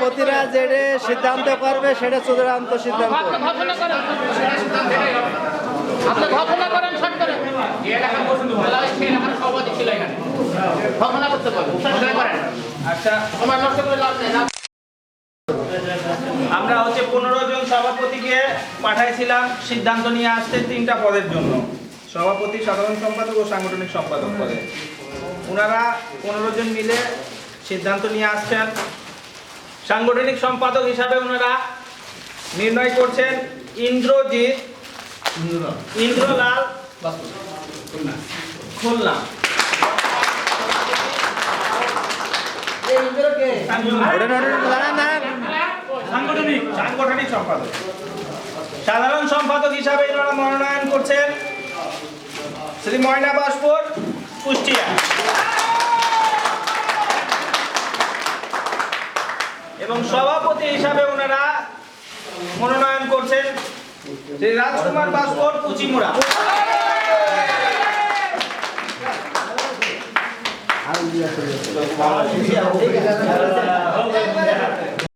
সভাপতিরা যেটা সিদ্ধান্ত করবে সেটা চূড়ান্ত সিদ্ধান্ত। আপনি ঘোষণা করেন আপনি ঘোষণা করেন শর্ট করেন। এই এলাকার পছন্দ ভালো সেই এলাকার সভাপতি ছিল এখানে। ঘোষণা করতে পারবেন ঘোষণা করেন। আচ্ছা। তোমার নষ্ট করে লাভ নেই আমরা হচ্ছে পনেরো জন সভাপতিকে পাঠাইছিলাম সিদ্ধান্ত নিয়ে আসতে তিনটা পদের জন্য। সভাপতি সাধারণ সম্পাদক ও সাংগঠনিক সম্পাদক পদে। ওনারা পনেরো জন মিলে সিদ্ধান্ত নিয়ে আসছেন। সাংগঠনিক সম্পাদক হিসাবে ওনারা নির্ণয় করছেন ইন্দ্রজিৎ ইন্দ্রলাল খুলনা। সাংগঠনিক সাংগঠনিক সম্পাদক সাধারণ সম্পাদক হিসাবে মনোনয়ন করছেন শ্রী ময়না বাসপুর, কুষ্টিয়া এবং সভাপতি হিসাবে ওনারা মনোনয়ন করছেন শ্রী রাজকুমার বাস্কর কুচিমুড়া।